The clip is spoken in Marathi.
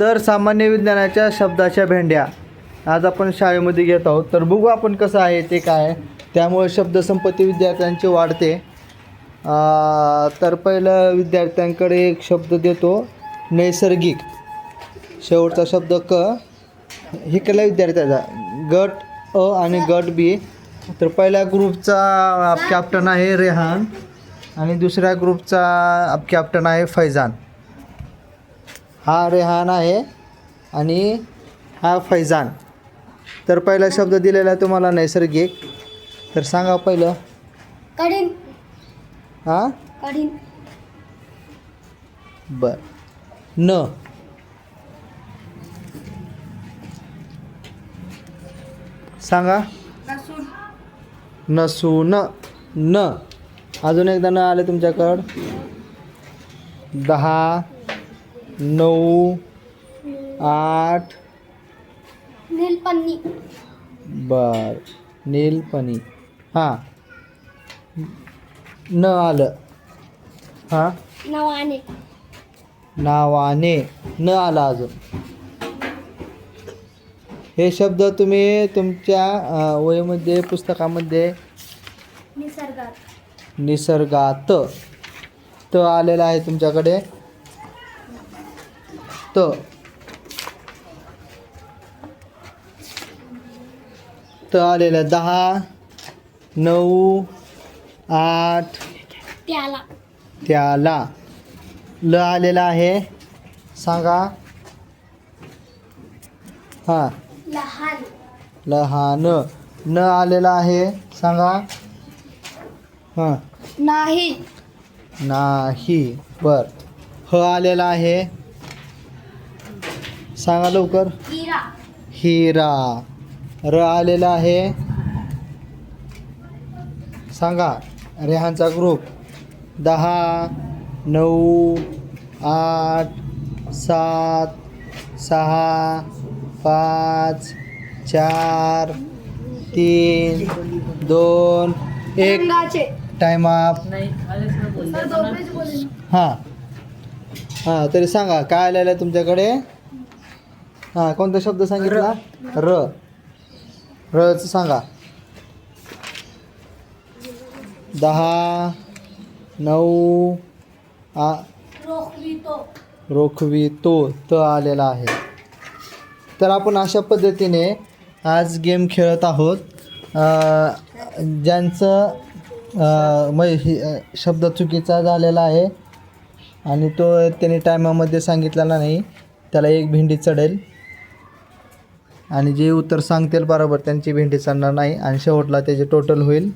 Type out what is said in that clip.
तर सामान्य विज्ञानाच्या शब्दाच्या भेंड्या. आज आपण शाळेमध्ये घेत आहोत. तर बघू आपण कसं आहे ते काय आहे. त्यामुळे शब्दसंपत्ती विद्यार्थ्यांची वाढते. तर पहिलं विद्यार्थ्यांकडे एक शब्द देतो नैसर्गिक. शेवटचा शब्द क. हे केला विद्यार्थ्याचा. गट अ आणि गट बी. तर पहिल्या ग्रुपचा कॅप्टन आहे रेहान आणि दुसऱ्या ग्रुपचा कॅप्टन आहे फैजान. हा रेहान आहे आणि हा फैजान. तर पहिला शब्द दिलेला आहे तुम्हाला नैसर्गिक. तर सांगा पहिलं. कठीण. हां? कठीण. बर. न. सांगा. नसून. न. अजून एकदा न आले तुमच्याकडं. दहा. नऊ आठ. बर नीलपणी हां. न आलं. हां? नवाने. नावाने. न आला अजून. हे शब्द तुम्ही तुमच्या अ, वहीमध्ये पुस्तकामध्ये निसर्गात. निसर्गात त आलेला आहे तुमच्याकडे. त त आलेला दहा नऊ आठ. त्याला. त्याला. ल आलेला आहे. सांगा. हां. लहान. लहान. न आलेला आहे. सांगा. हां. नाही. नाही. बर. ह आलेला आहे. सांगा लवकर. हिरा. हिरा. र आलेला आहे. सांगा. रेहानचा ग्रुप दहा नऊ आठ सात सहा पाच चार तीन दोन एक. दोघेच बोलले. हां. हां तरी सांगा. काय आलेलं आहे तुमच्याकडे? हां कोणता शब्द सांगितला? र. रचं सांगा. दहा नऊ आ रोखवितो. त आलेला आहे. तर आपण अशा पद्धतीने आज गेम खेळत आहोत. ज्यांचं म शब्द चुकीचा झालेला आहे आणि तो त्याने टायमामध्ये सांगितलेला नाही त्याला एक भेंडी चढेल. आणि जे उत्तर सांगतील बरोबर त्यांची भेंडी चालणार नाही आणि शेवटला त्याचे टोटल होईल.